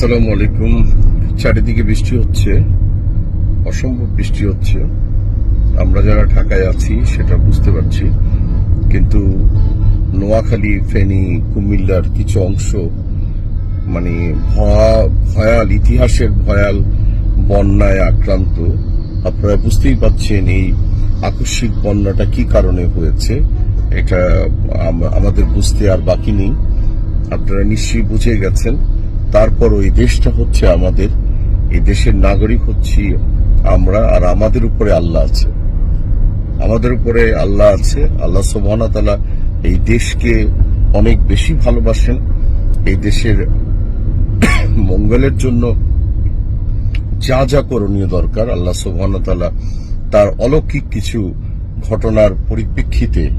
আসসালামু আলাইকুম। চারিদিকে বৃষ্টি হচ্ছে, অসম্ভব বৃষ্টি হচ্ছে। আমরা যারা ঢাকায় আছি, সেটা বুঝতে পারছি। কিন্তু নোয়াখালী, ফেনী, কুমিল্লার কিছু অংশ মানে ভয়া- ভয়াল, ইতিহাসের ভয়াল বন্যায় আক্রান্ত, আপনারা বুঝতেই পাচ্ছেন এই আকস্মিক বন্যাটা কি কারণে হয়েছে, এটা আমাদের বুঝতে আর বাকি নেই। আপনারা নিশ্চয়ই বুঝে গেছেন। তারপর ওই দেশটা হচ্ছে আমাদের, এই দেশের নাগরিক হচ্ছি আমরা আর আমাদের উপরে আল্লাহ আছে। আমাদের উপরে আল্লাহ আছে। আল্লাহ সুবহান তাআলা এই দেশকে অনেক বেশি ভালোবাসেন। এই দেশের মঙ্গলের জন্য যা যা করণীয় দরকার, আল্লাহ সুবহান তাআলা তার অলৌকিক কিছু ঘটনার পরিপ্রেক্ষিতে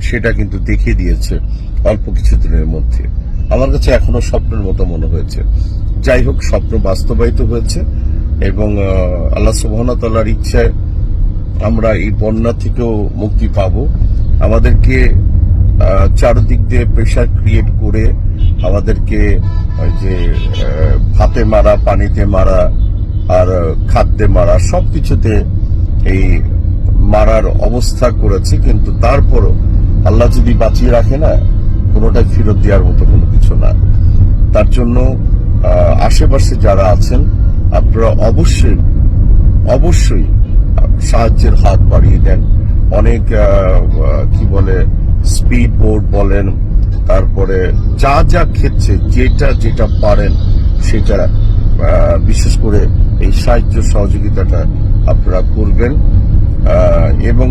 সেটা কিন্তু দেখিয়ে দিয়েছে অল্প কিছু দিনের মধ্যে। আমার কাছে এখনও স্বপ্নের মতো মনে হয়েছে। যাই হোক, স্বপ্ন বাস্তবায়িত হয়েছে এবং আল্লাহ সুবহান তাআলার ইচ্ছায় আমরা এই বন্যা থেকেও মুক্তি পাব। আমাদেরকে চারদিক দিয়ে প্রেশার ক্রিয়েট করে আমাদেরকে যে ভাতে মারা, পানিতে মারা, আর, খাদ্যে মারা, সবকিছুতে এই মারার অবস্থা করেছে। কিন্তু তারপরও আল্লাহ যদি বাঁচিয়ে রাখে না কোনোটাই ফেরত দেওয়ার মতো কোনো কিছু না। তার জন্য আশেপাশে যারা আছেন, আপনারা অবশ্যই অবশ্যই সাহায্যের হাত বাড়িয়ে দেন। অনেক কি বলে স্পিড বোর্ড বলেন, তারপরে যা যা খেচ্ছে যেটা যেটা পারেন, সেটা বিশেষ করে এই সাহায্য সহযোগিতাটা আপনারা করবেন। এবং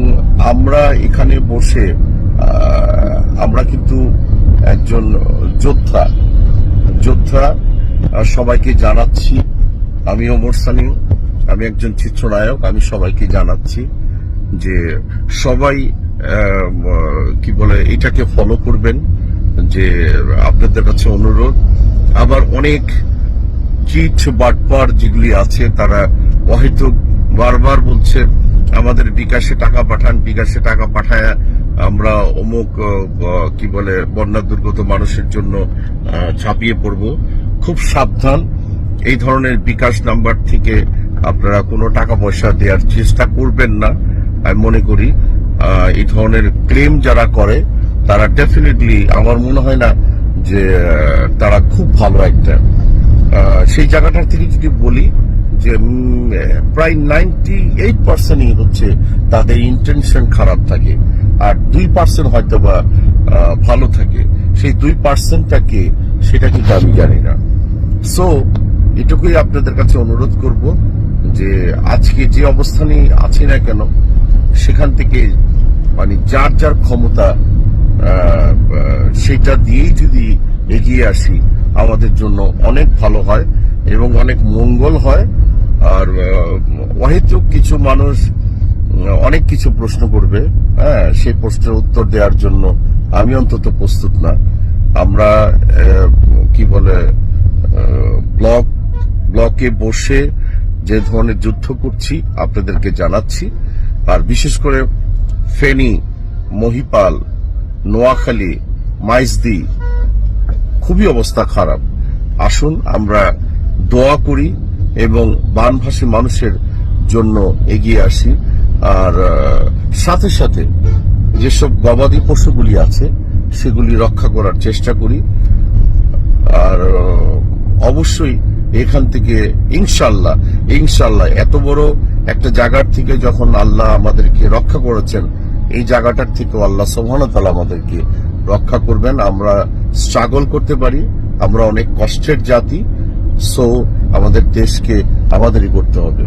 আমরা এখানে বসে আমরা কিন্তু একজন যোদ্ধা। যোদ্ধা সবাইকে জানাচ্ছি আমি ওমর সানি আমি একজন চিত্রনায়ক, আমি সবাইকে জানাচ্ছি যে সবাই কি বলে, এটাকে ফলো করবেন, যে আপনাদের কাছে অনুরোধ। আবার অনেক চিট বাটপার যেগুলি আছে, তারা হয়তো বারবার বলছে, আমাদের বিকাশে টাকা পাঠান, বিকাশে টাকা পাঠায় আমরা অমুক কি বলে বন্যা দুর্গত মানুষের জন্য ছাপিয়ে পড়ব। খুব সাবধান। এই ধরনের বিকাশ নাম্বার থেকে আপনারা কোনো টাকা পয়সা দেওয়ার চেষ্টা করবেন না, আমি মনে করি। এই ধরনের ক্লেম যারা করে, তারা ডেফিনেটলি আমার মনে হয় না যে তারা খুব ভালো একটা সেই জায়গাটার থেকে যদি বলি যে প্রায় নাইনটি এইট পার্সেন্টই হচ্ছে তাদের ইন্টেনশন খারাপ থাকে। আর দুই পার্সেন্ট হয়তো বা ভালো থাকে, সেই দুই পার্সেন্টটাকে সেটা কিন্তু আমি জানি না। সো এটুকুই আপনাদের কাছে অনুরোধ করব যে আজকে যে অবস্থানে আছি না কেন, সেখান থেকে মানে যার যার ক্ষমতা সেটা দিয়েই যদি এগিয়ে আসি, আমাদের জন্য অনেক ভালো হয় এবং অনেক মঙ্গল হয়। আর অহেতুক কিছু মানুষ অনেক কিছু প্রশ্ন করবে। হ্যাঁ সেই প্রশ্নের উত্তর দেওয়ার জন্য আমি অন্তত প্রস্তুত না। আমরা কি বলে ব্লক, ব্লকে বসে যে ধরনের যুদ্ধ করছি, আপনাদেরকে জানাচ্ছি। আর বিশেষ করে ফেনী, মহিপাল, নোয়াখালী, মাইজদি, খুবই অবস্থা খারাপ। আসুন, আমরা দোয়া করি এবং বানভাসী মানুষের জন্য এগিয়ে আসি। আর সাথে সাথে যেসব গবাদি পশুগুলি আছে, সেগুলি রক্ষা করার চেষ্টা করি। আর অবশ্যই এখান থেকে ইনশাল্লাহ ইনশাল্লাহ এত বড় একটা জায়গার থেকে যখন আল্লাহ আমাদেরকে রক্ষা করেছেন, এই জায়গাটার থেকেও আল্লাহ সোহানতাল আমাদেরকে রক্ষা করবেন। আমরা স্ট্রাগল করতে পারি, আমরা অনেক কষ্টের জাতি সো আমাদের দেশকে আমাদেরই করতে হবে।